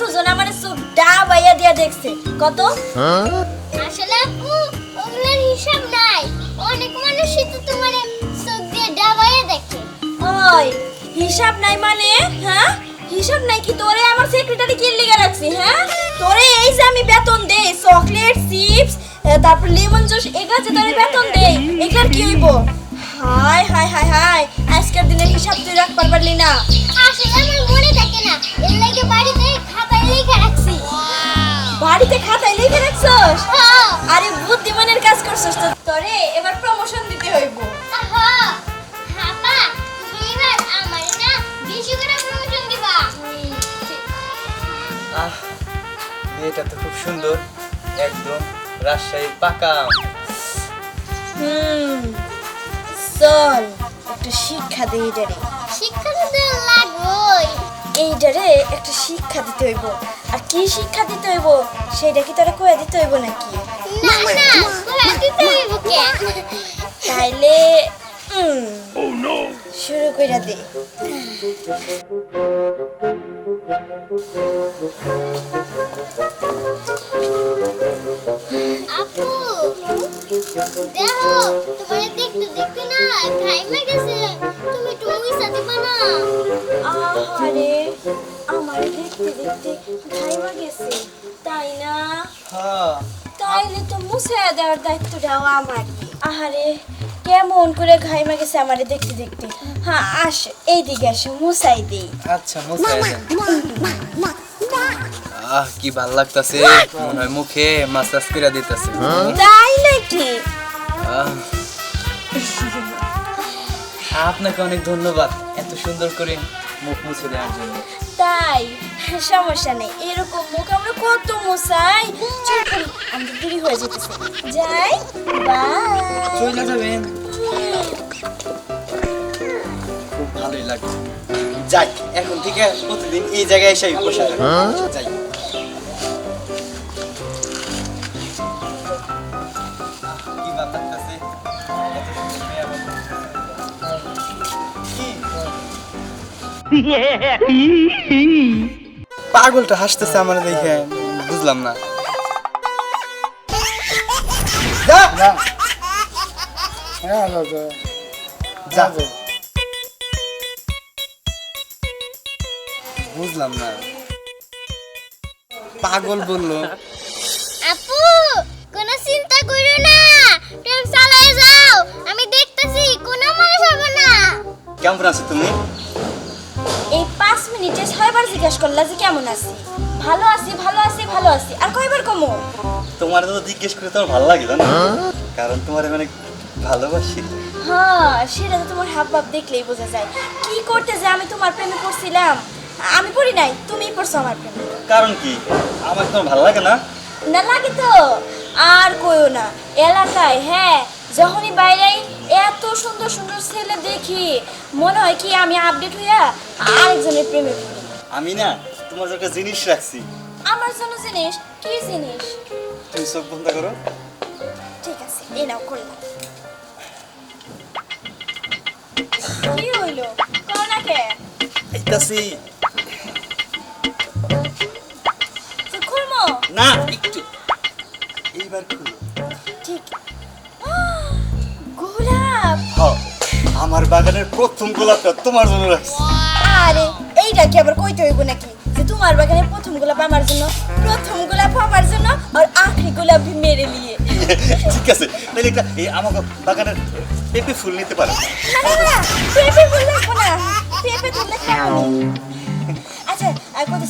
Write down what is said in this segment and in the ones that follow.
পর্যন্ত কতজন আমার চোখ ডা বাইয়া দিয়া দেখছে। কত? আসলে আপু ওগুলোর হিসাব নাই। অনেক মানুষই তো তোমার চোখ দিয়ে ডাবাইয়ে দেখে। ওই হিসাব নাই মানে? হ্যাঁ? হিসাব নাই কি তোরে আমার সেক্রেটারি কি লিখে রাখছি হ্যাঁ? তোরে এই যে আমি বেতন দেই চকলেট চিপস তারপর লেমন জুস এগুলা যে তোরে বেতন দেই এগুলার কি হইব? হাই হাই হাই হাই আজকের দিনের হিসাব তুই রাখবার পারলি না। আসলে আমার মনে থাকে না এর লাগে বাড়িতে খাতায় লিখে রাখছি। বাড়িতে খাতায় লিখে রাখছস? হ্যাঁ। আরে বুদ্ধিমানের কাজ করছস তো। তোরে এবার প্রমোশন দিতে হইব। হাপা তুমি এবার আমার না বেশি করে প্রমোশন দিবা। আহ মেয়েটা তো খুব সুন্দর। একদম রাজশাহীর পাকা হুম চল একটা শিক্ষা দিই এটারে শিক্ষা তো এইটারে একটা শিক্ষা দিতে হইব। আর কি শিক্ষা দিতে হইব সেটা কি তোরা কয়ে দিতে হইব নাকি? না না কোলা দিতে হইব কে? তাইলে উম, শুরু কইরা দে। আপু দেখো তোমার দেখতে না খাইমা গেছে তুমি একটু মুইসা দিবা না আহারে আমার দেখতে দেখতে ঘাইমা গেছে তাই না? হ্যাঁ। তাইলে তো মুছে দেওয়ার দায়িত্বটাও আমার। আহারে কেমন করে ঘাইমা গেছে আমারে দেখতে দেখতে। হ্যাঁ আস এইদিকে আসে মুছাই দেই। আচ্ছা মুছে আহ কি ভালো লাগতাছে। মনে হয় মুখে মাসাজ করে দিতেছে। তাই নাকি? আপনাকে অনেক ধন্যবাদ এত সুন্দর করে মুখ মুছে দেওয়ার জন্য। তাই? সমস্যা নেই। এরকম মুখ আমরা কত মশাই চল করি আমাদের দেরি হয়ে যেতেছে। যাই বাই চলে যাবেন। খুব ভালোই লাগছে। যাই এখন থেকে প্রতিদিন এই জায়গায় এসে বসে থাকব যাই। পাগলটা হাসতেছে আমার দেখে বুঝলাম না। যা! যা। বুঝলাম না। পাগল বলল। আপু কোনো চিন্তা করো না। প্রেম চালায় যাও। আমি দেখতেছি কোনো মানুষ হবে না। কেমন আছো তুমি? এই পাঁচ মিনিটে ছয়বার জিজ্ঞেস করলা যে কেমন আছি? ভালো আছি ভালো আছি ভালো আছি। আর কয়বার কমো? তোমার তো জিজ্ঞেস করে তোমার ভালো লাগে না কারণ তোমার মানে ভালোবাসি। হ্যাঁ সেটা তো তোমার হাব ভাব দেখলেই বোঝা যায়। কি করতে যে আমি তোমার প্রেমে পড়ছিলাম? আমি পড়ি নাই তুমিই পড়ছো আমার প্রেমে। কারণ কি? আমার তোমার ভালো লাগে না? না লাগে তো। আর কইও না এলাকায় হ্যাঁ যখনই বাইরে এত সুন্দর সুন্দর ছেলে দেখি। মনে হয় কি আমি আপডেট হইয়া আরেকজনের প্রেমে পড়ি। আমি না তোমার জন্য একটা জিনিস রাখছি। আমার জন্য জিনিস? কি জিনিস? তুমি চোখ বন্ধ করো। ঠিক আছে এই নাও করলাম কি হইল? কও না কে? এইটাছি খুলমো না একটু। আমার বাগানের প্রথম গোলাপটা তোমার জন্য রাখছি। আরে এইটা কি আবার কইতে হইব নাকি? যে তোমার বাগানের প্রথম গোলাপ আমার জন্য প্রথম গোলাপ আমার জন্য আর আখরি গোলাপ ভি মেরে লিয়ে ঠিক আছে তাহলে একটা এই আমার বাগানের পেঁপে ফুল নিতে পারো। না না পেঁপে ফুল লাগবো না। পেঁপে তুললে খাব আচ্ছা আর কত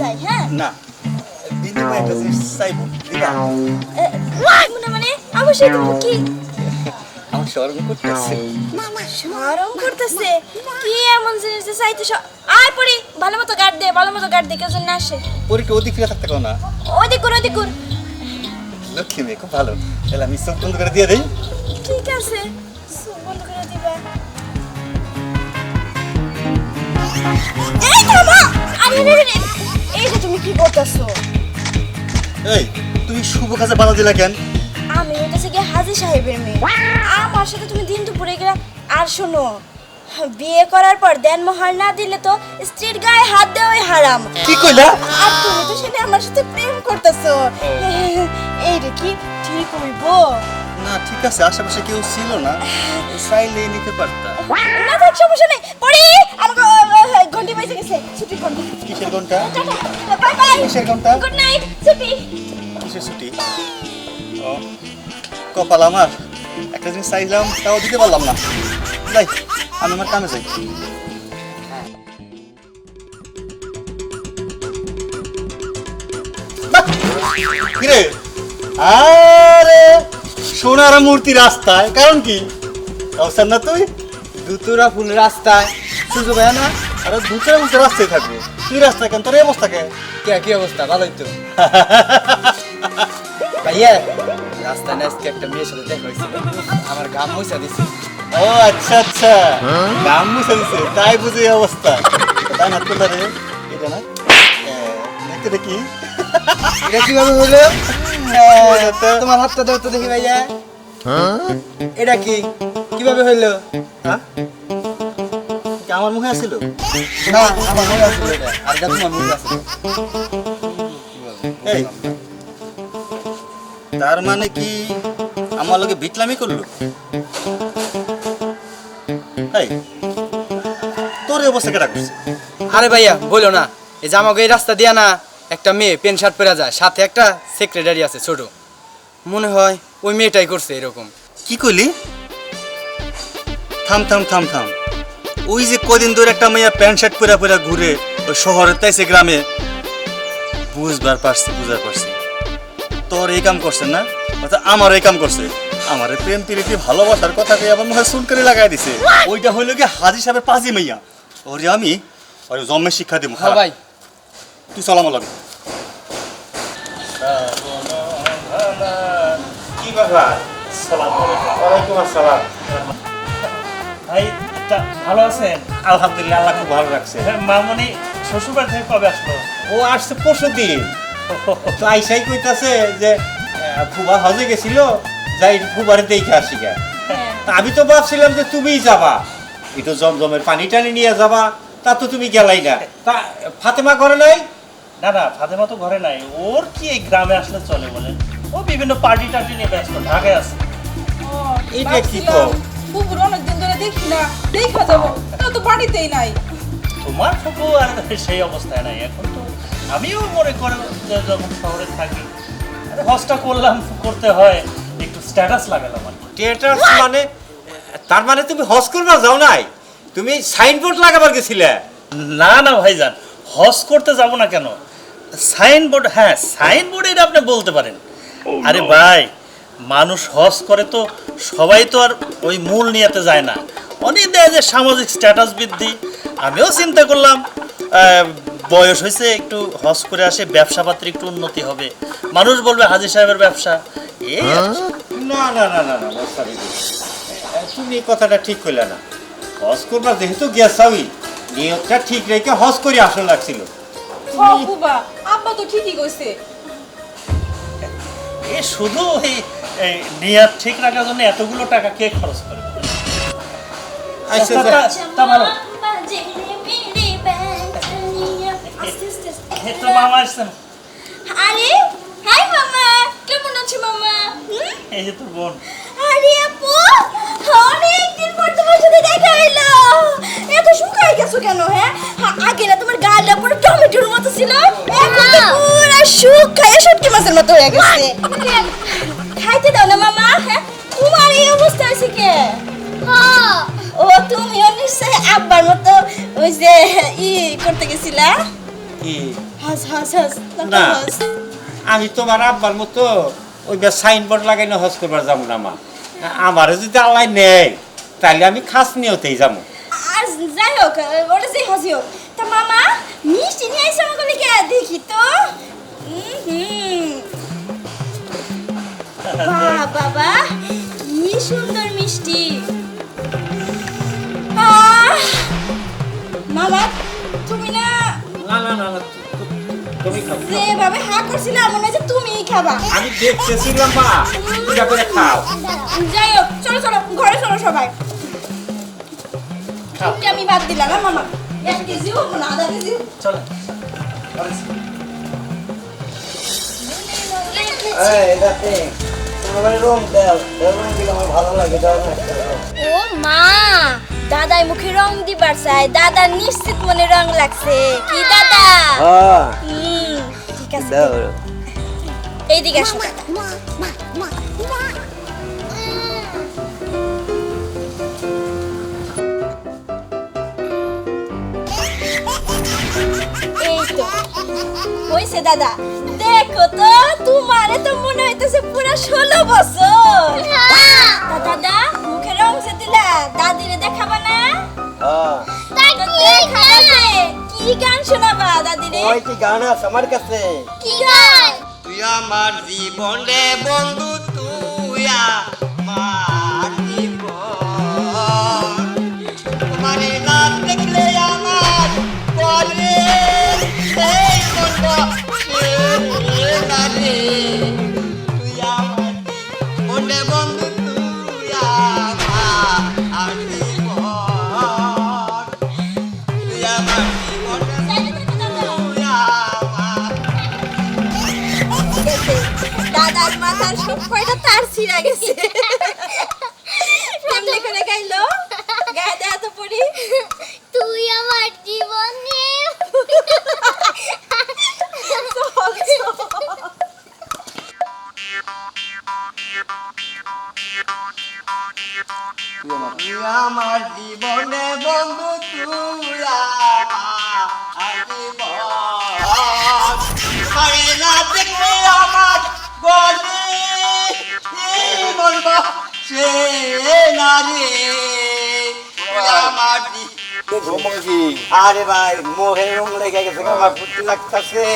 যাই হ্যাঁ? না বিনিময়ে একটা জিনিস চাইব। দিবা? লাগবো মানে? অবশ্যই কি? স্মরণ করতেছে? সরম করতেছে? কি এমন জিনিস যে চাইতে আয় পড়ি ভালো মতো গার্ড দে ভালো মতো গার্ড দে কেউ যেন না আসে। পরীক্ষা অধিক ফিরে থাকতে পারো না? ওই দেখুন ওই দেখুন লক্ষ্মী মেয়ে খুব ভালো। তাহলে আমি চোখ বন্ধ করে দিয়ে দেই। ঠিক আছে চোখ বন্ধ করে দিবা। এই থামো আরে রে রে এই যে তুমি কি করতেছো? এই তুমি শুভ কাজে বাধা দিলা কেন? আমি হইতেছে কি হাজি সাহেবের মেয়ে। আমার সাথে তুমি দিন দুপুরে গেলে আর শোনো বিয়ে করার পর দেন মহার না দিলে তো স্ত্রীর গায়ে হাত দেওয়াই হারাম। কি কইলা? আর তুমি তো সেটা আমার সাথে প্রেম করতেছো। এই রে কি ঠিক হইব না ঠিক আছে আশেপাশে কেউ ছিল না। চাইলে নিতে পারতা। না থাক সমস্যা নেই। পরে আমাকে ঘন্টি বাইসে গেছে। ছুটি ঘন্টি কিসের ঘণ্টা? Bye bye. কিসের ঘণ্টা? Good night. ছুটি। কিসের ছুটি? ও। কপাল আমার। একটা জিনিস চাইলাম তাও দিতে পারলাম না। যাই আমি আমার কামে যাই। কিরে? আরে সোনার মূর্তি রাস্তায় কারণ কি? অবস্থান না তুই? দুতুরা ফুল রাস্তায়। সুযোগ হয় না? আরে দুতুরা ফুল রাস্তায় থাকবে। তুই রাস্তায় কেন তোর এই অবস্থা কে? কে কি অবস্থা? ভালোই তো। ভাইয়া রাস্তায় আজকে একটা মেয়ের সাথে দেখা হয়েছিল আমার গাম মুছা দিছে। ও আচ্ছা আচ্ছা। নাম মুছে দিছে তাই বুঝি অবস্থা। তাই না তোলা রে? এটা না? দেখতে দেখি এটা কীভাবে হলো? তোমার হাতটা দাও তো দেখি ভাইয়া। এটা কি? কীভাবে হইল হ্যাঁ? আমার মুখে আসছিল? না আমার আছে আর এটা তোমার মুখে এই তার মানে কি? আমার লোকে বিটলামি করল? এই তোর এই অবস্থা কেটা করছে? আরে ভাইয়া বলো না। এই যে আমাকে এই রাস্তা দিয়া না একটা মেয়ে প্যান্ট শার্ট পরে যায় সাথে একটা সেক্রেটারি আছে ছোট। মনে হয় ওই মেয়েটাই করছে এরকম। কি কইলি? থাম থাম থাম থাম। ওই যে কদিন ধরে একটা মেয়ে প্যান্ট শার্ট পরে পরে ঘুরে ওই শহরের তাইছে গ্রামে বুঝবার পারছি বুঝবার পারছি। তোর এই কাম করছে না? অর্থাৎ আমার এই কাম করছে। আমার প্রেম প্রীতি ভালোবাসার কথাকে আমার মুখে সুন করে লাগাই দিছে। ওইটা হইল কি হাজি সাহেবের পাজি মাইয়া। ওরে আমি ওরে জন্মের শিক্ষা দিব হ্যাঁ ভাই। তুই চল আমার লগে। কি ব্যাপার? ওয়ালাইকুম আসসালাম। ভাই ভালো আছেন? আলহামদুলিল্লাহ আল্লাহ খুব ভালো রাখছে। হ্যাঁ, মামনি শ্বশুরবাড়ি থেকে কবে আসলো? ও আসছে পরশু দিন তো আইসাই কইতাছে যে ফুবা হজে গেছিল যাই ফুবারে দেখে আসি গা। তা আমি তো ভাবছিলাম যে তুমিই যাবা। একটু জমজমের পানি টানি নিয়ে যাবা তা তো তুমি গেলাই না। তা ফাতেমা ঘরে নাই? না না ফাতেমা তো ঘরে নাই। ওর কি এই গ্রামে আসলে চলে বলেন? ও বিভিন্ন পার্টি টার্টি নিয়ে ব্যস্ত ঢাকায় আছে। এইটা কি কো বুবুর অনেকদিন ধরে দেখি না দেখা যাব তা তো বাড়িতেই নাই। তোমার ফুপু আর সেই অবস্থায় নাই এখন তো আমিও মনে করে যে যখন শহরে থাকি আরে হজটা করলাম করতে হয় একটু স্ট্যাটাস লাগালাম আর কি। থিয়েটার মানে তার মানে তুমি হজ করবা যাও নাই? তুমি সাইনবোর্ড লাগাবার গেছিলে? না না ভাইজান হজ করতে যাব না কেন? সাইনবোর্ড হ্যাঁ সাইনবোর্ড এটা আপনি বলতে পারেন। আরে ভাই মানুষ হজ করে তো সবাই তো আর ওই মূল নিয়েতে যায় না। অনেক দেয় যে সামাজিক স্ট্যাটাস বৃদ্ধি আমিও চিন্তা করলাম বয়স হয়েছে একটু হজ করে আসে ব্যবসা পাত্রে একটু উন্নতি হবে। মানুষ বলবে হাজির সাহেবের ব্যবসা। এই না না না না না তুমি এই কথাটা ঠিক করলে না। হজ করবার যেহেতু গেছাওই নিয়তটা ঠিক রেখে হজ করে আসা লাগছিল। আব্বা তো ঠিকই কইছে। এ শুধু এই নিয়াত ঠিক রাখার জন্য এতগুলো টাকা কে খরচ করে? আচ্ছা তা- তা- তা ভালো। এ তো মামা আসছেন আরে হাই মামা কেমন আছো মামা? এই যে তোর বোন। আরে আপু অনেকদিন পর তোমার সাথে দেখা হইল। এত শুকাই গেছো কেন হ্যাঁ? আগে না তোমার গালটা পুরো টমেটোর মতো ছিল। এখন তো পুরো শুকায় শুটকি মাছের মতো হয়ে গেছে। খাইতে দাও না মামা হ্যাঁ? তোমার এই অবস্থা আছে কে? হ্যাঁ। ও তুমিও নিশ্চয় আব্বার মতো ওই যে ই করতে গেছিলা? কি? হাস হাস হাস না। আমি তোমার আব্বার মতো ওই সাইনবোর্ড লাগাইলে হজ করবার যাব না মা। আমারও যদি আল্লাহ নেয় তাহলে আমি খাস নিয়তেই যাব। আর যাই হোক ওটা যে হাসি হোক। তা মামা মিষ্টি নিয়ে আইসা আমাকে লিখে দেখি তো। বাবা কি সুন্দর মিষ্টি। মামা তুমি না না না না তুমি খাও। যেভাবে হা মনে হচ্ছে তুমিই খাবা। আমি দেখতেছিলাম মা এটা করে খাও। যাই হোক চলো চলো ঘরে চলো সবাই। আমি বাদ দিলাম না মামা? এক কেজি হোক না আধা কেজি। চলো। ও মা! দাদাই মুখে রং দিবার চাই দাদা নিশ্চিত মনে রং লাগছে। কি দাদা? হুম ঠিক আছে। এইদিকে আসো। দাদা এই তো। হয়েছে দাদা। দেখো তো তোমারে তো মনে হইতেছে পুরো ষোলো বছর। দাদা দিলা দাদিরে দেখাবা না? তো দেখাবা যে। কি গান শোনাবা দাদিরে? কি গান আছে আমার কাছে? কি গান? তুই আমার জীবনে বন্ধু তুই ছিঁড়া গেছে রে আরে ভাই রং লেগে গেছে আমার লাগতেছে?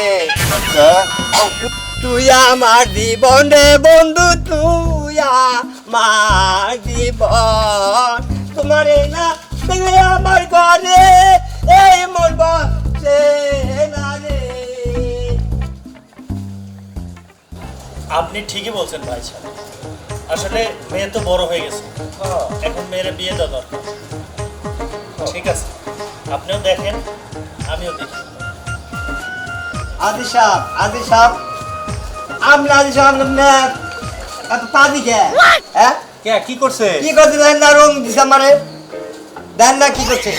তুই আমার জীবনে বন্ধু তুই আমার জীবন। তোমার এই না দেখলে আমার ঘরে এই মন বসে না রে। আপনি ঠিকই বলছেন ভাই সাহেব। আসলে মেয়ে তো বড় হয়ে গেছে। এখন মেয়ের বিয়ে দেওয়া দরকার। ঠিক আছে? আপনিও দেখেন আমিও দেখি। আদি সাহ আদি সাহ আমরা আদি সাহ এত পা দিকে হ্যাঁ? কে কি করছে? কি করছে দেন না রং দিছে আমারে। দেন না কি করছে?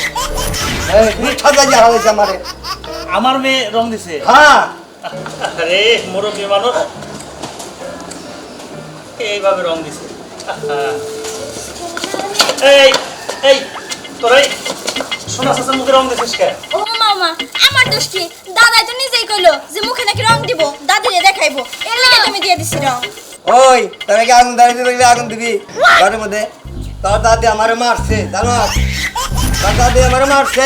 আমার মেয়ে রং দিছে। হ্যাঁ। আরে মুরব্বী মানুষ। এইভাবে রং দিছে? এই এই তোরাই সোনা চাচার মুখে রং দিছিস কে? ও মামা আমার দোষটি। দাদাই তো নিজেই কইলো যে মুখে নাকি রং দিব। দাদিরে দেখাইবো। এর লাগে তুমি দিয়ে দিছি রং। ওই তোরা কি আগুন দাঁড়িয়ে দিবি আগুন দিবি। ঘরের মধ্যে। তোর দাদি আমারে মারছে জানো? তোর দাদি আমারে মারছে।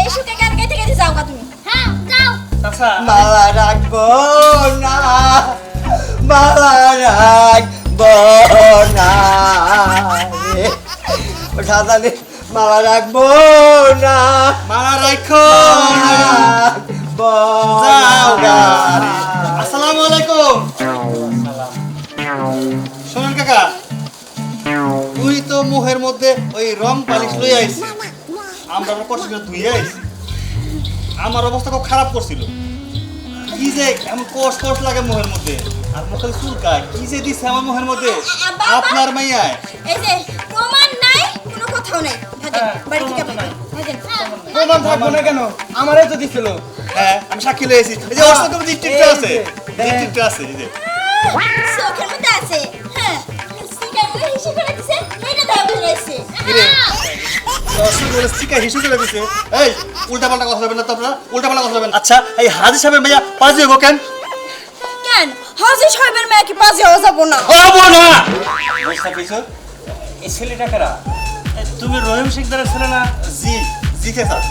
এই সুখে গান গাইতে গাইতে যাও তুমি? হ্যাঁ যাও। চাচা। মালা রাখব। না। মালা রাখব। না মারা রাখো আসসালামু আলাইকুম। শোনেন কাকা তুই তো মুখের মধ্যে ওই রং পালিশ লই আইছি আমরা কষ্ট করে ধুয়ে আমার অবস্থা খুব খারাপ করছিল। কি যে এমন কষ্ট কষ্ট লাগে মুখের মধ্যে। আর মুখে চুলকায় কি যে দিছে আমার মুখের মধ্যে? আপনার মাইয়ায় এই যে প্রমাণ নাই কোনো কথাও নাই। ভাগেন হ্যাঁ, বাড়ি থেকে প্রমাণ ভাগেন প্রমাণ থাকব না কেন? আমারে তো দিছিল। হ্যাঁ আমি সাক্ষী লইছি এই যে ওর সাথে ডিস্ট্রিক্টটা আছে? ডিস্ট্রিক্টটা আছে এই যে। চোখের মধ্যে আছে। হ্যাঁ উল্টা পাল্টা কথা বলবেন না তো আপনারা। উল্টা পাল্টা কথা বলবেন। আচ্ছা এই হাজি সাহেবের মাইয়া পাজি হব কেন? কেন? হাজি সাহেবের মেয়ে কি পাশে হওয়া যাব না? হব না। এই ছেলেটা কারা? তুমি রহিম শিকদারের ছেলে না? জি জি কে স্যার?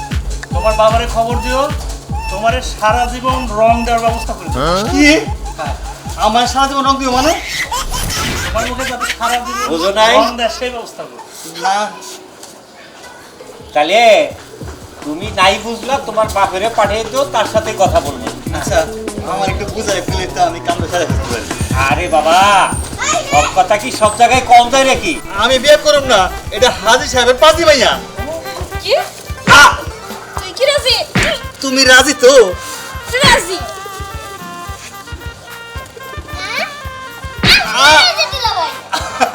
তোমার বাবারে খবর দিও তোমারে সারা জীবন রং দেওয়ার ব্যবস্থা করে কি? আমার সারা জীবন রং দিও মানে? তোমার মুখে যাতে সারা জীবন রং দেয় সেই ব্যবস্থা করো। না। তাহলে তুমি নাই বুঝলা তোমার বাপেরে পাঠিয়ে দিও তার সাথে কথা বলব। আচ্ছা আমার একটু বুঝাই ফেলে তো আমি কামড়ে সাথে বুঝতে পারি। আরে বাবা সব কথা কি সব জায়গায় কম যায় নাকি? আমি বিয়ে করব না এটা হাজি সাহেবের পাতি ভাইয়া। কি? তুই কি রাজি? তুমি রাজি তো? রাজি। আ!